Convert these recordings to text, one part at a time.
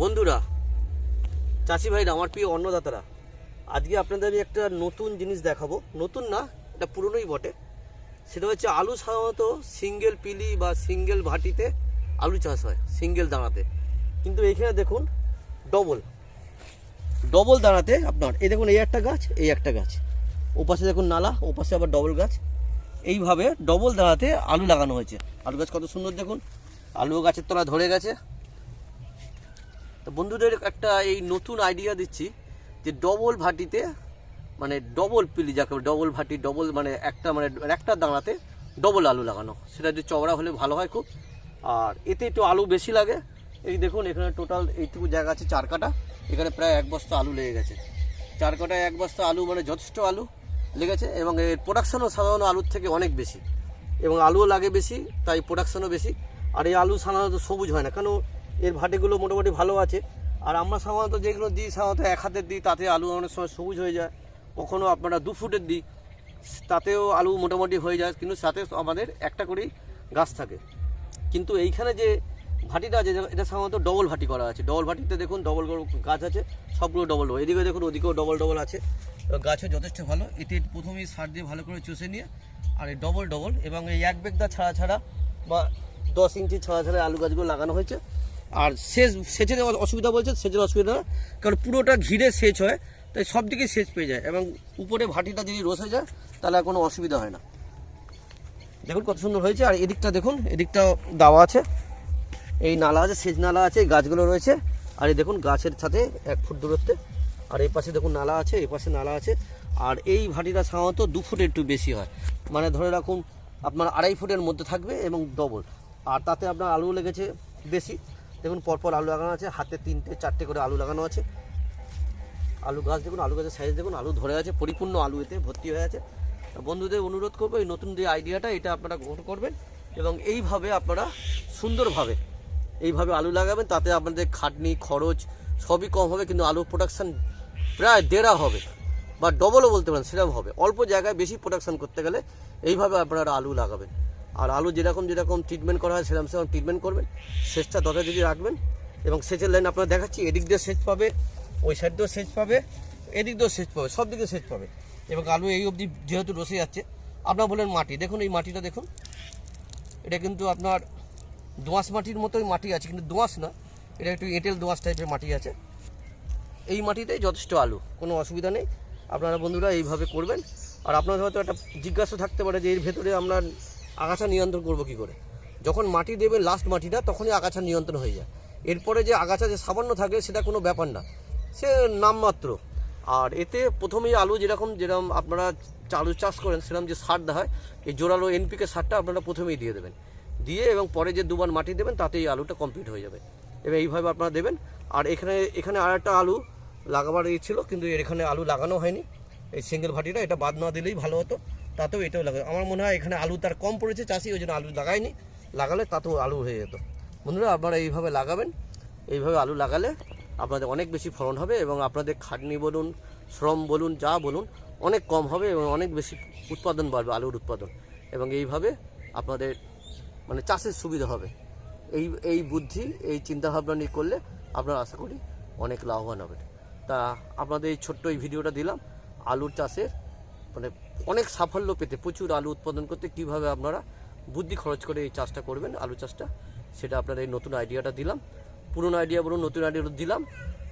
বন্ধুরা চাষি ভাইরা, আমার প্রিয় অন্নদাতারা, আজকে আপনাদের আমি একটা নতুন জিনিস দেখাবো। নতুন না, এটা পুরনোই বটে। সেটা হচ্ছে আলু সাধারণত সিঙ্গেল পিলি বা সিঙ্গেল ভাটিতে আলু চাষ হয়, সিঙ্গেল দাঁড়াতে কিন্তু এখানে দেখুন, ডবল। ডবল দাঁড়াতে আপনার, এই দেখুন, এই একটা গাছ, এই একটা গাছ। ওপাশে দেখুন নালা, ওপাশে আবার ডবল গাছ। এইভাবে ডবল দাঁড়াতে আলু লাগানো হয়েছে। আলু গাছ কত সুন্দর দেখুন। আলু গাছের তলা ধরে গেছে। তো বন্ধুদের একটা এই নতুন আইডিয়া দিচ্ছি যে ডবল ভাটিতে মানে ডবল পিলি, যাকে ডবল ভাটি ডবল মানে একটা মানে একটা দাঁড়াতে ডবল আলু লাগানো। সেটা যদি চওড়া হলে ভালো হয় খুব। আর এতে একটু আলু বেশি লাগে। এই দেখুন, এখানে টোটাল এইটুকু জায়গা আছে, চার কাটা। এখানে প্রায় এক বস্তা আলু লেগে গেছে। চার কাটায় এক বস্তা আলু মানে যথেষ্ট আলু লেগেছে এবং এর প্রোডাকশানও সাধারণ আলুর থেকে অনেক বেশি। এবং আলুও লাগে বেশি, তাই প্রোডাকশনও বেশি। আর এই আলু সাধারণত সবুজ হয় না, কেন এর ভাটিগুলো মোটামুটি ভালো আছে। আর আমরা সাধারণত যেগুলো দিই, সাধারণত এক হাতের দিই, তাতে আলু অনেক সময় সবুজ হয়ে যায়। কখনও আপনারা দু ফুটের দিই, তাতেও আলু মোটামুটি হয়ে যায়, কিন্তু সাথে আমাদের একটা করেই গাছ থাকে। কিন্তু এইখানে যে ভাটিটা আছে, এটা সাধারণত ডবল ভাটি করা আছে। ডবল ভাটিতে দেখুন, ডবল গাছ আছে, সবগুলো ডবল ডবল। এদিকে দেখুন, ওদিকেও ডবল ডবল আছে। গাছও যথেষ্ট ভালো। এতে প্রথমেই সার দিয়ে ভালো করে চষে নিয়ে, আর এই ডবল ডবল এবং এই এক বেগদা ছাড়া ছাড়া বা দশ ইঞ্চি ছাড়া ছাড়া আলু গাছগুলো লাগানো হয়েছে। আর সেচ, সেচের অসুবিধা বলছে, সেচের অসুবিধা কারণ পুরোটা ঘিরে সেচ হয়, তাই সব দিকে সেচ পেয়ে যায়। এবং উপরে ভাটিটা যদি হয়ে যায়, তাহলে আর কোনো অসুবিধা হয় না। দেখুন কত সুন্দর হয়েছে, আর এদিকটা দেখুন, এদিকটাও দেওয়া আছে। এই নালা আছে, সেচ নালা আছে, এই গাছগুলো রয়েছে। আর এই দেখুন, গাছের সাথে এক ফুট দূরত্বে। আর এই পাশে দেখুন নালা আছে, এই পাশে নালা আছে। আর এই ভাটিটা সাধারণত দু ফুটের একটু বেশি হয়। মানে ধরে রাখুন, আপনার আড়াই ফুটের মধ্যে থাকবে এবং ডবল আর তাতে আপনার আলু লেগেছে বেশি। দেখুন, পরপর আলু লাগানো আছে, হাতে তিনটে, চারটে করে আলু লাগানো আছে। আলু গাছ দেখুন, আলু গাছের সাইজ দেখুন, আলু ধরে আছে, পরিপূর্ণ আলু এতে ভর্তি হয়ে আছে। বন্ধুদের অনুরোধ করব, এই নতুন যে আইডিয়াটা এটা আপনারা গ্রহণ করবেন এবং এইভাবে আপনারা সুন্দরভাবে, এইভাবে আলু লাগাবেন, তাতে আপনাদের খাটনি, খরচ সবই কম হবে, কিন্তু আলুর প্রোডাকশান প্রায় দেড়া হবে বা ডবলও বলতে পারেন সেরকম হবে। অল্প জায়গায় বেশি প্রোডাকশান করতে গেলে এইভাবে আপনারা আলু লাগাবেন। আর আলু যেরকম যেরকম ট্রিটমেন্ট করা হয়, সেরকম সেরকম ট্রিটমেন্ট করবেন। সেচটা যদি রাখবেন, এবং সেচের লাইন আপনারা দেখাচ্ছি, এদিক দিয়ে সেচ পাবে, ওই সাইড দিয়েও সেচ পাবে, এদিক দিয়েও সেচ পাবে, সব দিকে সেচ পাবে। এবং আলু এই অবধি যেহেতু রসে যাচ্ছে, আপনার বলেন মাটি। দেখুন এই মাটিটা, দেখুন। এটা কিন্তু আপনার দোঁয়াশ মাটির মতোই মাটি আছে, কিন্তু দোঁয়াশ না, এটা একটু এঁটেল দোঁয়াশ টাইপের মাটি আছে। এই মাটিতেই যথেষ্ট আলু, কোনো অসুবিধা নেই। আপনারা বন্ধুরা এইভাবে করবেন। আর আপনাদের হয়তো একটা জিজ্ঞাসা থাকতে পারে যে এর ভেতরে আমরা আগাছা নিয়ন্ত্রণ করব কি করে? যখন মাটি দেবে লাস্ট মাটিটা, তখনই আগাছা নিয়ন্ত্রণ হয়ে যায়। এরপরে যে আগাছা যে সামান্য থাকে, সেটা কোনো ব্যাপার না। সে নামমাত্র। আর এতে প্রথমেই আলু যেরকম যেরকম আপনারা আলু চাষ করেন, সেরকম যে সার দেওয়া হয় এই জোরালো এনপিকে সারটা আপনারা প্রথমেই দিয়ে দেবেন। দিয়ে এবং পরে যে দুবার মাটি দেবেন, তাতেই আলুটা কমপ্লিট হয়ে যাবে। এবং এইভাবে আপনারা দেবেন। আর এখানে এখানে আর একটা আলু লাগাবার ছিল, কিন্তু এখানে আলু লাগানো হয়নি। এই সিঙ্গেল ভাটিটা, এটা বাদ না দিলেই ভালো হতো। তাতেও এটাও লাগাবে আমার মনে হয় এখানে আলু তার কম পড়েছে, চাষি ওই জন্য আলু লাগায়নি। লাগালে তাতেও আলু হয়ে যেত। বন্ধুরা, আপনারা এইভাবে লাগাবেন। এইভাবে আলু লাগালে আপনাদের অনেক বেশি ফলন হবে এবং আপনাদের খাটনি বলুন, শ্রম বলুন, যা বলুন, অনেক কম হবে এবং অনেক বেশি উৎপাদন বাড়বে, আলুর উৎপাদন। এবং এইভাবে আপনাদের মানে চাষের সুবিধা হবে। এই এই বুদ্ধি, এই চিন্তাভাবনা নিয়ে করলে আপনারা আশা করি অনেক লাভবান হবেন। তা আপনাদের এই ছোট্ট এই ভিডিওটা দিলাম। আলুর চাষের মানে অনেক সাফল্য পেতে, প্রচুর আলু উৎপাদন করতে কীভাবে আপনারা বুদ্ধি খরচ করে এই চাষটা করবেন, আলু চাষটা, সেটা আপনারা এই নতুন আইডিয়াটা দিলাম। পুরনো আইডিয়া বলুন, নতুন আইডিয়া দিলাম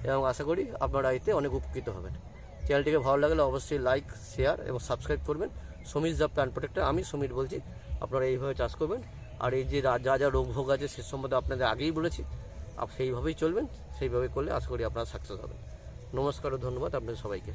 এবং আশা করি আপনারা এতে অনেক উপকৃত হবেন। চ্যানেলটিকে ভালো লাগলে অবশ্যই লাইক, শেয়ার এবং সাবস্ক্রাইব করবেন। সমীর জব প্ল্যান প্রোটেক্টর, আমি সমীর বলছি, আপনারা এইভাবে চাষ করবেন। আর এই যে যা যা রোগ ভোগ আছে, সে সম্বন্ধে আপনাদের আগেই বলেছি সেইভাবেই চলবেন, সেইভাবে করলে আশা করি আপনারা সাকসেস হবেন। নমস্কার ও ধন্যবাদ আপনাদের সবাইকে।